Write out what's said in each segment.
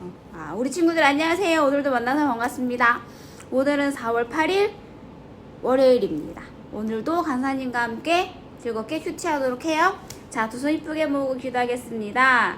어, 아, 우리 친구들 안녕하세요. 오늘도 만나서 반갑습니다. 오늘은 4월 8일 월요일입니다. 오늘도 강사님과 함께 즐겁게 큐티하도록 해요. 자, 두 손 이쁘게 모으고 기도하겠습니다.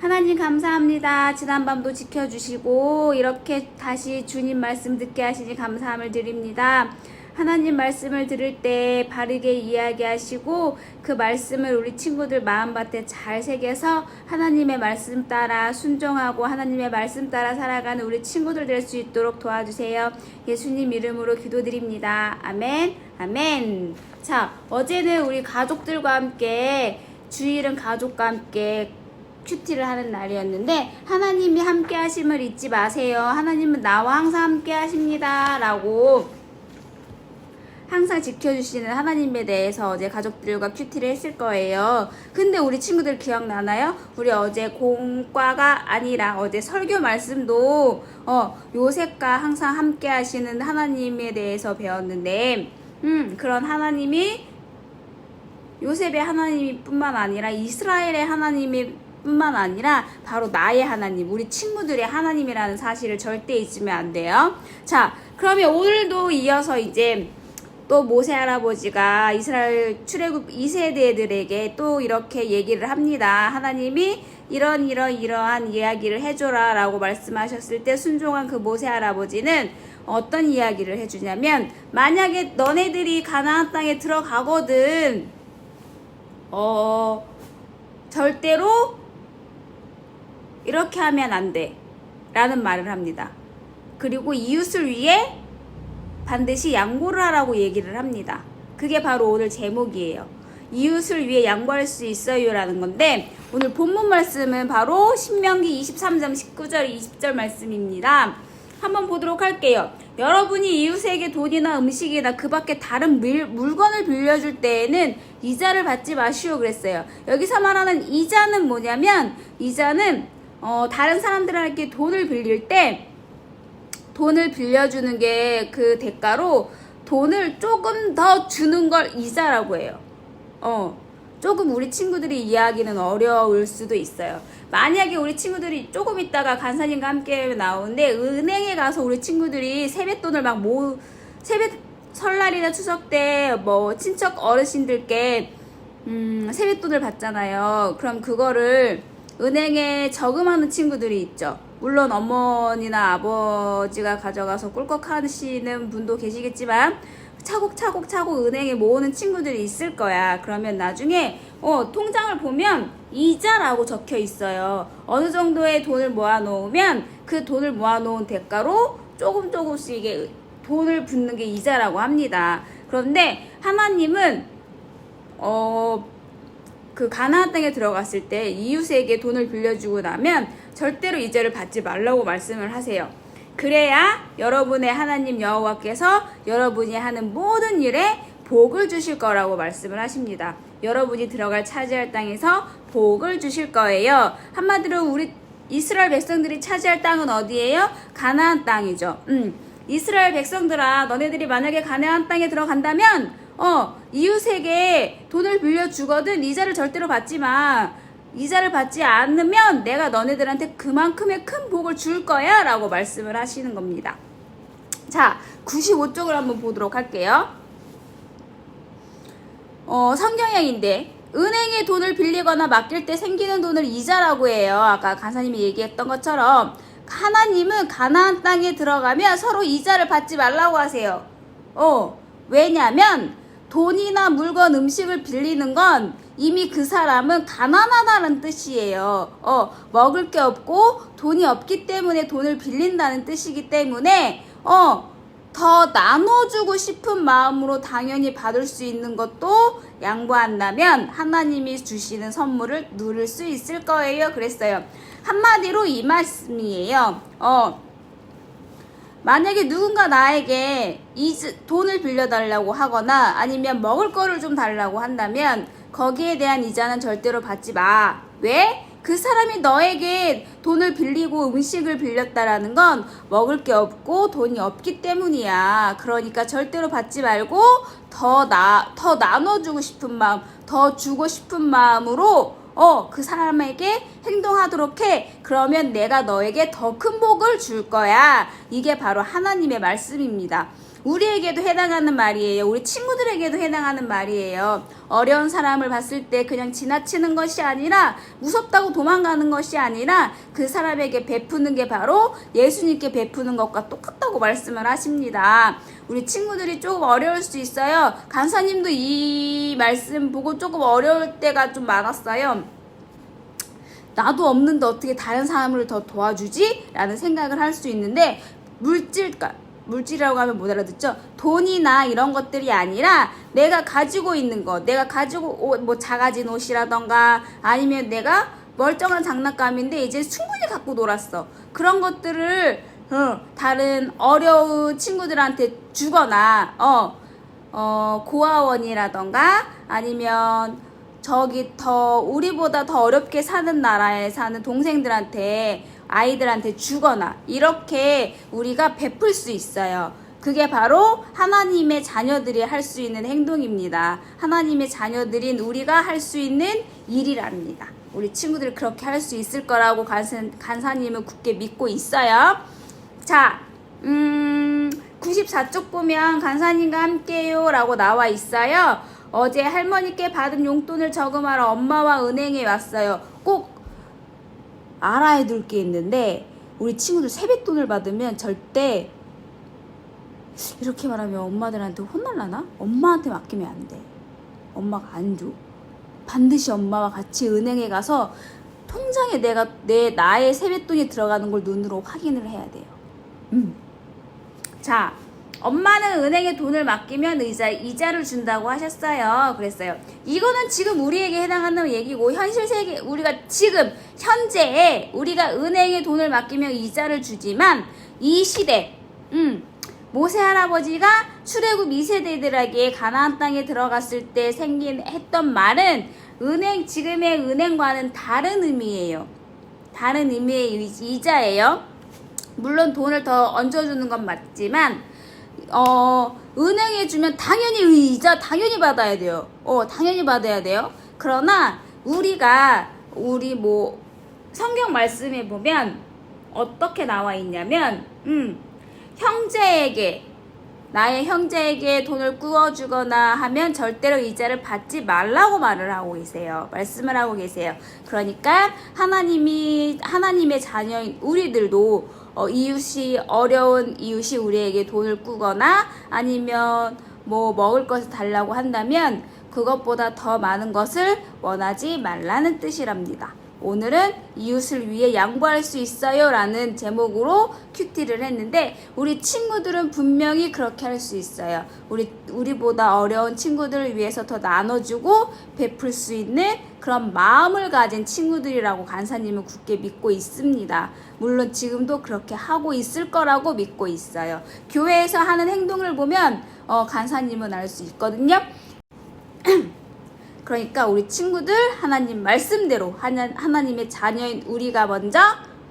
하나님 감사합니다. 지난밤도 지켜주시고 이렇게 다시 주님 말씀 듣게 하시니 감사함을 드립니다. 하나님 말씀을 들을 때 바르게 이야기하시고 그 말씀을 우리 친구들 마음밭에 잘 새겨서 하나님의 말씀 따라 순종하고 하나님의 말씀 따라 살아가는 우리 친구들 될 수 있도록 도와주세요. 예수님 이름으로 기도드립니다. 아멘. 아멘. 자, 어제는 우리 가족들과 함께 주일은 가족과 함께 큐티를 하는 날이었는데 하나님이 함께 하심을 잊지 마세요. 하나님은 나와 항상 함께 하십니다. 라고 항상 지켜주시는 하나님에 대해서 어제 가족들과 큐티를 했을 거예요. 근데 우리 친구들 기억나나요? 우리 어제 공과가 아니라 어제 설교 말씀도 어, 요셉과 항상 함께 하시는 하나님에 대해서 배웠는데 음, 그런 하나님이 요셉의 하나님이 뿐만 아니라 이스라엘의 하나님이 뿐만 아니라 바로 나의 하나님, 우리 친구들의 하나님이라는 사실을 절대 잊으면 안 돼요. 자, 그러면 오늘도 이어서 이제 또 모세 할아버지가 이스라엘 출애굽 2세대들에게 또 이렇게 얘기를 합니다. 하나님이 이런 이런 이러한 이야기를 해줘라 라고 말씀하셨을 때 순종한 그 모세 할아버지는 어떤 이야기를 해주냐면 만약에 너네들이 가나안 땅에 들어가거든 어 절대로 이렇게 하면 안 돼. 라는 말을 합니다. 그리고 이웃을 위해 반드시 양보를 하라고 얘기를 합니다. 그게 바로 오늘 제목이에요. 이웃을 위해 양보할 수 있어요. 라는 건데, 오늘 본문 말씀은 바로 신명기 23장 19절, 20절 말씀입니다. 한번 보도록 할게요. 여러분이 이웃에게 돈이나 음식이나 그 밖에 다른 물, 물건을 빌려줄 때에는 이자를 받지 마시오 그랬어요. 여기서 말하는 이자는 뭐냐면, 이자는 어, 다른 사람들에게 돈을 빌릴 때 돈을 빌려주는 게 그 대가로 돈을 조금 더 주는 걸 이자라고 해요. 어, 조금 우리 친구들이 이해하기는 어려울 수도 있어요. 만약에 우리 친구들이 조금 있다가 간사님과 함께 나오는데 은행에 가서 우리 친구들이 세뱃돈을 막 모, 세뱃, 설날이나 추석 때 뭐 친척 어르신들께 음, 세뱃돈을 받잖아요. 그럼 그거를 은행에 저금하는 친구들이 있죠. 물론 어머니나 아버지가 가져가서 꿀꺽하시는 분도 계시겠지만 차곡차곡 차곡 은행에 모으는 친구들이 있을 거야. 그러면 나중에 어, 통장을 보면 이자라고 적혀 있어요. 어느 정도의 돈을 모아 놓으면 그 돈을 모아 놓은 대가로 조금 조금씩 이게 돈을 붓는 게 이자라고 합니다. 그런데 하나님은 어, 그 가나안 땅에 들어갔을 때 이웃에게 돈을 빌려주고 나면 절대로 이자를 받지 말라고 말씀을 하세요. 그래야 여러분의 하나님 여호와께서 여러분이 하는 모든 일에 복을 주실 거라고 말씀을 하십니다. 여러분이 들어갈 차지할 땅에서 복을 주실 거예요. 한마디로 우리 이스라엘 백성들이 차지할 땅은 어디예요? 가나안 땅이죠. 음. 이스라엘 백성들아, 너네들이 만약에 가나안 땅에 들어간다면 어, 이웃에게 돈을 빌려 주거든 이자를 절대로 받지 마. 이자를 받지 않으면 내가 너네들한테 그만큼의 큰 복을 줄 거야 라고 말씀을 하시는 겁니다. 자, 95쪽을 한번 보도록 할게요. 어, 성경형인데 은행에 돈을 빌리거나 맡길 때 생기는 돈을 이자라고 해요. 아까 간사님이 얘기했던 것처럼 하나님은 가나안 땅에 들어가면 서로 이자를 받지 말라고 하세요. 어, 왜냐면 돈이나 물건, 음식을 빌리는 건 이미 그 사람은 가난하다는 뜻이에요. 어, 먹을 게 없고 돈이 없기 때문에 돈을 빌린다는 뜻이기 때문에 어, 더 나눠주고 싶은 마음으로 당연히 받을 수 있는 것도 양보한다면 하나님이 주시는 선물을 누릴 수 있을 거예요. 그랬어요. 한마디로 이 말씀이에요. 어, 만약에 누군가 나에게 이 돈을 빌려달라고 하거나 아니면 먹을 거를 좀 달라고 한다면 거기에 대한 이자는 절대로 받지 마. 왜? 그 사람이 너에게 돈을 빌리고 음식을 빌렸다라는 건 먹을 게 없고 돈이 없기 때문이야. 그러니까 절대로 받지 말고 더 나, 더 나눠주고 싶은 마음, 더 주고 싶은 마음으로 어, 그 사람에게 행동하도록 해. 그러면 내가 너에게 더 큰 복을 줄 거야. 이게 바로 하나님의 말씀입니다. 우리에게도 해당하는 말이에요. 우리 친구들에게도 해당하는 말이에요. 어려운 사람을 봤을 때 그냥 지나치는 것이 아니라 무섭다고 도망가는 것이 아니라 그 사람에게 베푸는 게 바로 예수님께 베푸는 것과 똑같다고 말씀을 하십니다. 우리 친구들이 조금 어려울 수 있어요. 간사님도 이 말씀 보고 조금 어려울 때가 좀 많았어요. 나도 없는데 어떻게 다른 사람을 더 도와주지? 라는 생각을 할 수 있는데 물질, 그러니까 물질이라고 하면 못 알아듣죠? 돈이나 이런 것들이 아니라 내가 가지고 있는 것, 내가 가지고 옷, 뭐 작아진 옷이라던가 아니면 내가 멀쩡한 장난감인데 이제 충분히 갖고 놀았어. 그런 것들을 어, 다른 어려운 친구들한테 주거나 어, 어, 고아원이라던가 아니면 저기 더 우리보다 더 어렵게 사는 나라에 사는 동생들한테 아이들한테 주거나 이렇게 우리가 베풀 수 있어요. 그게 바로 하나님의 자녀들이 할 수 있는 행동입니다. 하나님의 자녀들인 우리가 할 수 있는 일이랍니다. 우리 친구들 그렇게 할 수 있을 거라고 간사, 간사님은 굳게 믿고 있어요. 자, 음, 94쪽 보면 간사님과 함께요 라고 나와 있어요. 어제 할머니께 받은 용돈을 저금하러 엄마와 은행에 왔어요. 꼭 알아야 될 게 있는데 우리 친구들 세뱃돈을 받으면 절대 이렇게 말하면 엄마들한테 혼날라나? 엄마한테 맡기면 안 돼. 엄마가 안 줘. 반드시 엄마와 같이 은행에 가서 통장에 내가 내 나의 세뱃돈이 들어가는 걸 눈으로 확인을 해야 돼요. 음. 자, 엄마는 은행에 돈을 맡기면 이자 이자를 준다고 하셨어요. 그랬어요. 이거는 지금 우리에게 해당하는 얘기고 현실 세계 우리가 지금 현재에 우리가 은행에 돈을 맡기면 이자를 주지만 이 시대 음 모세 할아버지가 출애굽 2세대들에게 가나안 땅에 들어갔을 때 생긴 했던 말은 은행 지금의 은행과는 다른 의미예요. 다른 의미의 이자예요. 물론 돈을 더 얹어주는 건 맞지만 어 은행에 주면 당연히 이 이자 당연히 받아야 돼요. 어 당연히 받아야 돼요. 그러나 우리가 우리 뭐 성경 말씀에 보면 어떻게 나와 있냐면 음 형제에게 나의 형제에게 돈을 꾸어 주거나 하면 절대로 이자를 받지 말라고 말을 하고 계세요. 말씀을 하고 계세요. 그러니까 하나님이 하나님의 자녀인 우리들도 어, 이웃이 어려운 이웃이 우리에게 돈을 꾸거나 아니면 뭐 먹을 것을 달라고 한다면 그것보다 더 많은 것을 원하지 말라는 뜻이랍니다. 오늘은 이웃을 위해 양보할 수 있어요 라는 제목으로 큐티를 했는데 우리 친구들은 분명히 그렇게 할 수 있어요. 우리, 우리보다 어려운 친구들을 위해서 더 나눠주고 베풀 수 있는 그런 마음을 가진 친구들이라고 간사님은 굳게 믿고 있습니다. 물론 지금도 그렇게 하고 있을 거라고 믿고 있어요. 교회에서 하는 행동을 보면 어, 간사님은 알 수 있거든요. 그러니까 우리 친구들 하나님 말씀대로 하나, 하나 님의 자녀인 우리가 먼저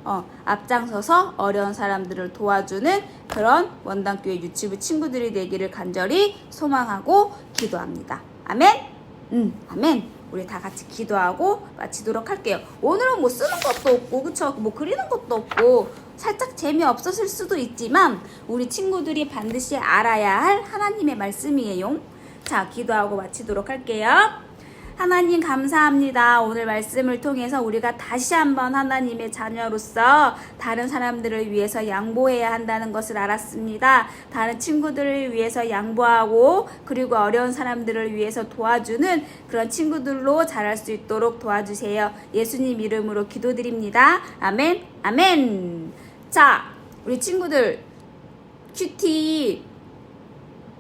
어, 앞장서서 어려운 사람들을 도와주는 그런 원당교회 유치부 친구들이 되기를 간절히 소망하고 기도합니다. 아멘? 음, 아멘. 우리 다 같이 기도하고 마치도록 할게요. 오늘은 뭐 쓰는 것도 없고, 그쵸? 뭐 그리는 것도 없고, 살짝 재미없었을 수도 있지만, 우리 친구들이 반드시 알아야 할 하나님의 말씀이에요. 자, 기도하고 마치도록 할게요. 하나님 감사합니다. 오늘 말씀을 통해서 우리가 다시 한번 하나님의 자녀로서 다른 사람들을 위해서 양보해야 한다는 것을 알았습니다. 다른 친구들을 위해서 양보하고 그리고 어려운 사람들을 위해서 도와주는 그런 친구들로 자랄 수 있도록 도와주세요. 예수님 이름으로 기도드립니다. 아멘. 아멘. 자, 우리 친구들 큐티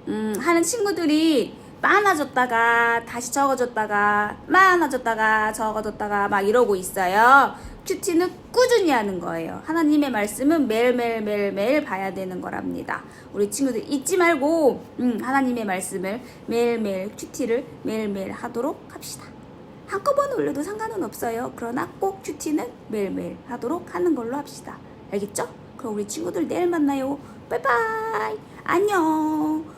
음, 하는 친구들이 많아졌다가 다시 적어졌다가 많아졌다가 적어졌다가 막 이러고 있어요. 큐티는 꾸준히 하는 거예요. 하나님의 말씀은 매일매일 매일매일 봐야 되는 거랍니다. 우리 친구들 잊지 말고 음, 하나님의 말씀을 매일매일 큐티를 매일매일 하도록 합시다. 한꺼번에 올려도 상관은 없어요. 그러나 꼭 큐티는 매일매일 하도록 하는 걸로 합시다. 알겠죠? 그럼 우리 친구들 내일 만나요. 빠이빠이. 안녕.